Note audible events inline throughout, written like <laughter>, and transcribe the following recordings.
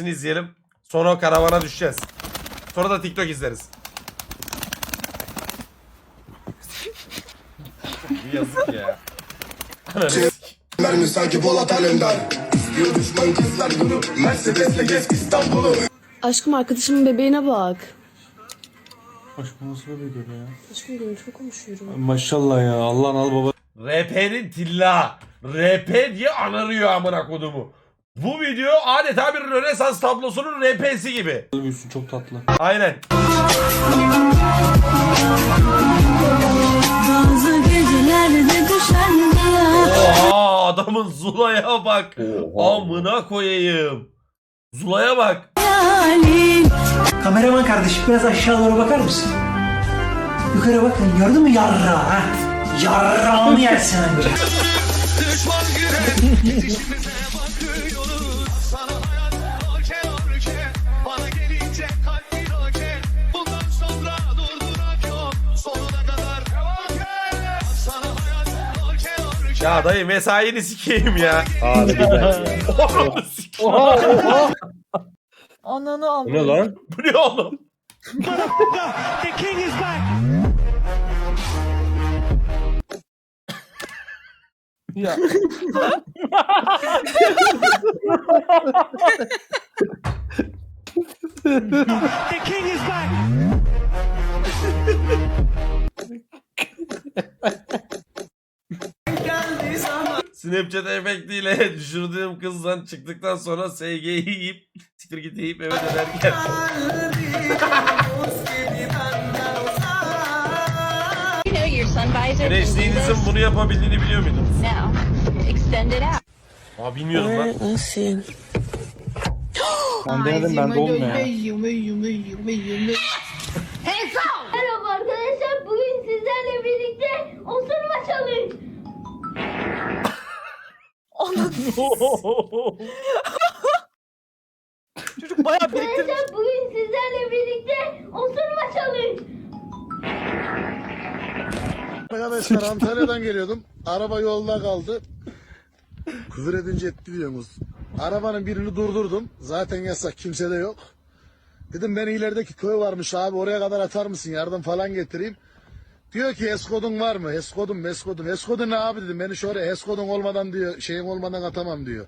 tanesini izleyelim. Sonra o karavana düşeceğiz. Sonra da TikTok izleriz. Yazık ya. Ananı Mermi sanki Polat Alemdar İstiyor düşman kızlar bunu Mercedes'le gez İstanbul'u Aşkım arkadaşımın bebeğine bak. Aşkım nasıl böyle göre ya? Aşkım görüntülü konuşuyorum. Maşallah ya Allah'ın al baba RP'nin tilla. RP diye anarıyor amına kodumu. Bu video adeta bir Rönesans tablosunun RP'si gibi. büyüsün çok tatlı. Aynen. Bazı gecelerde düşen bir Oha adamın Zula'ya bak. Amına koyayım. Zula'ya bak. hayalin Kameraman kardeşim biraz aşağı doğru bakar mısın? Yukarı bakın gördün mü yarra ha? Yarrağını yersin önce. <laughs> Ya dayı mesaini sikeyim ya. Oğlum sikeyim. Ananı al. Bu ne lan? Bu ne oğlum? Ya. <laughs> <laughs> Snapchat efektiyle <laughs> düşürdüğüm kızdan çıktıktan sonra SG'yi yiyip siktir git yiyip eve dönerken. You know your sun visor Güneşliğinizin bunu yapabildiğini biliyor muydunuz? now. Extend it out. Aa bilmiyordum lan. Nasıl? Ben denedim ben de olmuyor <laughs> Çocuk bayağı biriktirmiş. Arkadaşlar bugün sizlerle birlikte osurma challenge. Arkadaşlar Antalya'dan geliyordum. Araba yolda kaldı. Küfür edince etti diyorsunuz. Arabanın birini durdurdum. Zaten yasak kimse de yok. Dedim ben ilerideki köy varmış abi oraya kadar atar mısın? Yardım falan getireyim Diyor ki eskodun var mı? Eskodum, eskodum. Eskodun ne abi dedim. Beni şöyle eskodun olmadan diyor, şeyin olmadan atamam diyor.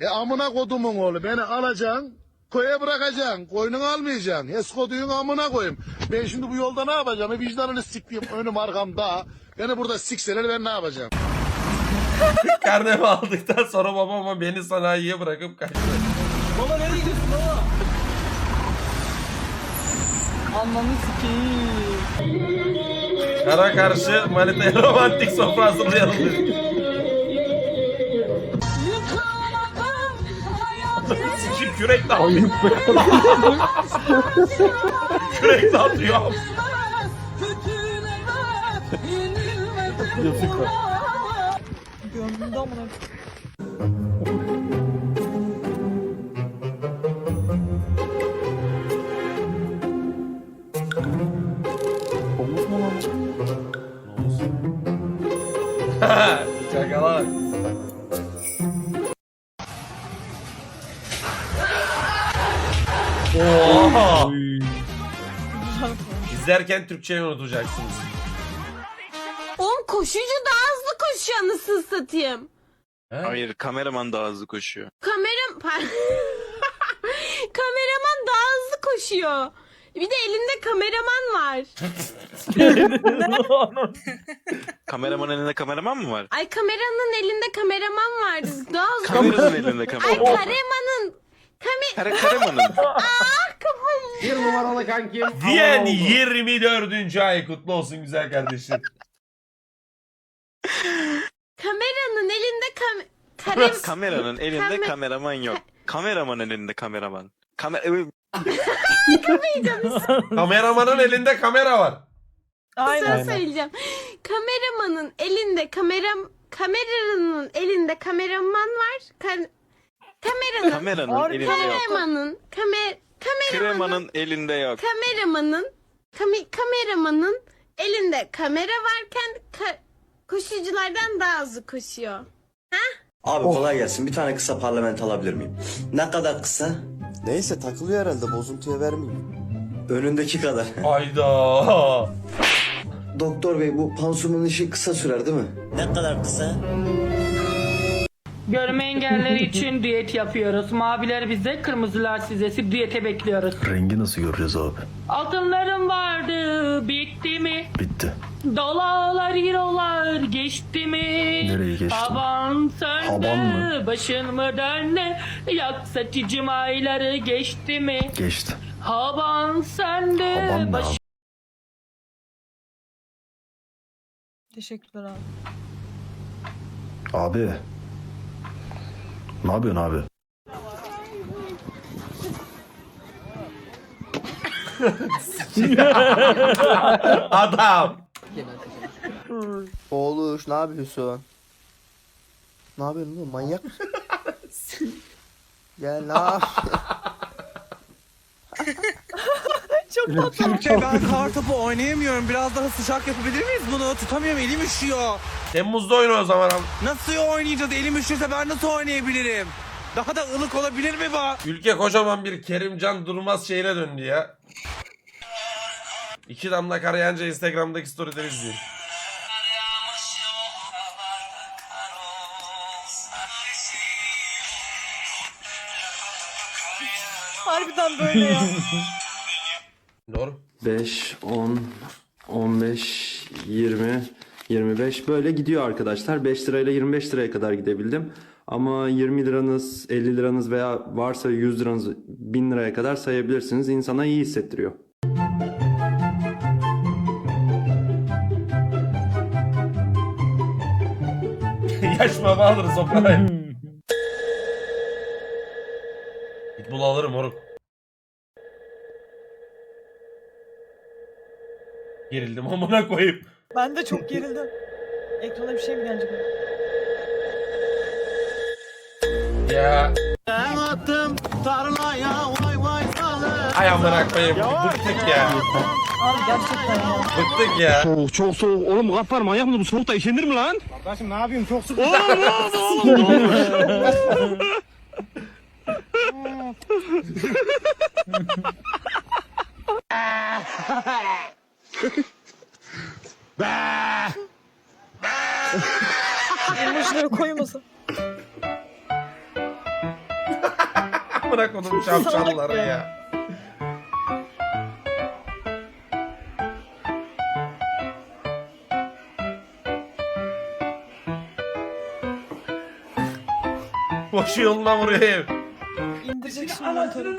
E amına kodumun oğlu beni alacaksın, köye bırakacaksın, koynunu almayacaksın. Eskoduyun amına koyayım. Ben şimdi bu yolda ne yapacağım? E vicdanını siktiğim önüm arkam dağ. Beni burada sikseler ben ne yapacağım? <laughs> Karnemi aldıktan sonra babama beni sanayiye bırakıp kaçtı. Baba nereye gidiyorsun baba? Ananı sikeyim. Kara karşı manitaya romantik sofra hazırlayalım dedik. Sikim kürek de atıyor. kürek de atıyor. Yazık var. Gönlümde amına. Oha! İzlerken Türkçeyi unutacaksınız. Oğlum koşucu daha hızlı koşuyor anasını satayım. He? Hayır kameraman daha hızlı koşuyor. Kameram... <laughs> Kameraman daha hızlı koşuyor. Bir de elinde kameraman var. <laughs> Kameraman elinde kameraman mı var? Ay kameranın elinde kameraman var. Daha hızlı. Kameranın elinde Ay kameraman var. karemanın. Kame... Kare karemanın. <laughs> Diyen 24. ay kutlu olsun güzel kardeşim. Kameranın elinde kam... Kare... Kameranın elinde Kamer- kameraman yok. Kameramanın elinde kameraman. Kamer <laughs> Kameramanın elinde kamera var. Aynen. Sana söyleyeceğim. Kameramanın elinde kameram... Kameranın elinde kameraman var. Ka- kameranın... kameranın elinde yok. Kameramanın... Kamer... Kameramanın... Kremanın elinde yok. kameramanın kami, kameramanın elinde kamera varken ka- koşuculardan daha hızlı koşuyor. Abi kolay gelsin. Bir tane kısa parlament alabilir miyim? Ne kadar kısa? Neyse takılıyor herhalde bozuntuya vermeyeyim. Önündeki kadar. Hayda. Doktor bey bu pansumanın işi kısa sürer değil mi? Ne kadar kısa? Görme engelleri için diyet yapıyoruz. Maviler bize, kırmızılar size. Siz diyete bekliyoruz. Rengi nasıl göreceğiz abi? Altınlarım vardı, bitti mi? Bitti. Dolarlar, eurolar geçti mi? Nereye geçti? Havan söndü, Havan mı? başın mı döndü? Yak cicim ayları geçti mi? Geçti. Havan söndü, Havan ne baş... abi? Teşekkürler abi. Abi. Ne yapıyorsun abi? <laughs> Adam. Oğluş ne yapıyorsun? Ne yapıyorsun oğlum manyak mısın? <laughs> Gel ne yap- <laughs> <laughs> Çok tatlı. ben kar topu oynayamıyorum. Biraz daha sıcak yapabilir miyiz bunu? Tutamıyorum elim üşüyor. Temmuz'da oyna o zaman. abi. Nasıl oynayacağız? Elim üşürse ben nasıl oynayabilirim? Daha da ılık olabilir mi bu? Ülke kocaman bir Kerimcan Durmaz şeyine döndü ya. İki damla karayanca Instagram'daki storyleri izleyin. Harbiden böyle ya. <laughs> Doğru. 5, 10, 15, 20, 25 böyle gidiyor arkadaşlar. 5 lirayla 25 liraya kadar gidebildim. Ama 20 liranız, 50 liranız veya varsa 100 liranız 1000 liraya kadar sayabilirsiniz. İnsana iyi hissettiriyor. <laughs> Yaş baba alırız o parayı. Pitbull alırım moruk. Gerildim amına koyayım. Ben de çok gerildim. Ekrana bir şey mi gelecek? Ya. attım tarlaya vay vay salı. Ay amına koyayım. Bıktık ya. Abi gerçekten ya. Bıktık ya. Soğuk çok soğuk. Oğlum gafar manyak mı? Bu soğukta işenir mi lan? Kardeşim ne yapayım çok sıkı. Oğlum ne <laughs> <laughs> <laughs> oldu oğlum? Emojileri koymasın. Amına kodum şapşalları ya. Boşu yoluna vuruyor. İndirecek şimdi motoru.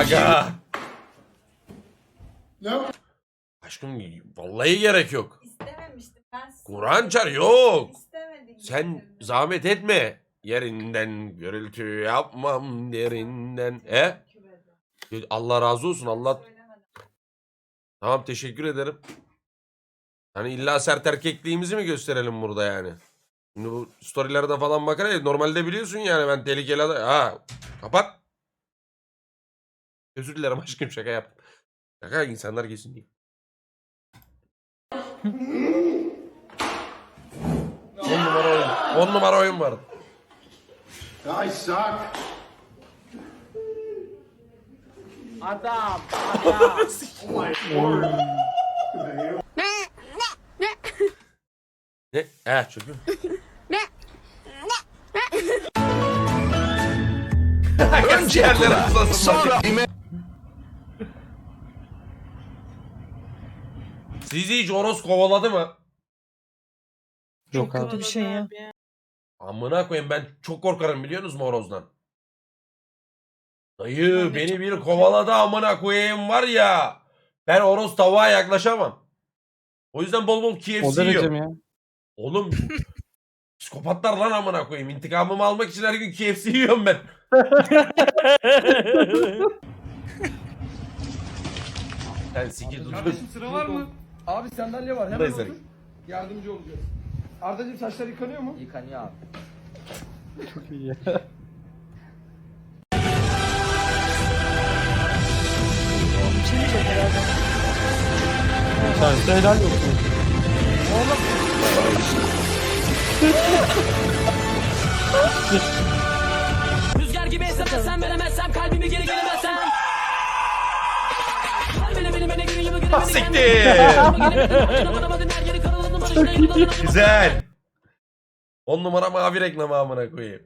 Aga. Aşkım vallahi gerek yok. İstememiştim ben. Kur'an çar yok. İstemedim. Sen zahmet etme. Yerinden gürültü yapmam derinden. E? Allah razı olsun Allah. Tamam teşekkür ederim. Hani illa sert erkekliğimizi mi gösterelim burada yani? Şimdi bu storylerde falan bakar ya normalde biliyorsun yani ben tehlikeli adam. Ha kapat. Özür dilerim aşkım şaka yaptım. Şaka insanlar gelsin diye. On numara oyun. On numara oyun var. Adam. Adam. Ne? He çocuğum. Önce sonra Sizi hiç Oros kovaladı mı? Çok kötü bir şey ya. Amına koyayım ben çok korkarım biliyor musunuz horozdan? Dayı beni bir kovaladı amına koyayım var ya. Ben horoz tavuğa yaklaşamam. O yüzden bol bol KFC yiyorum. ya. Oğlum <laughs> psikopatlar lan amına koyayım. İntikamımı almak için her gün KFC yiyorum ben. <laughs> Sen sikir dur. sıra var mı? Abi sandalye var. Buradayız Erik. Yardımcı olacağız. Ardacığım saçlar yıkanıyor mu? Yıkanıyor abi. Çok iyi ya. Sen helal olsun. Rüzgar <laughs> Ah, Siktir. Güzel. 10 numara mavi reklamı amına koyayım.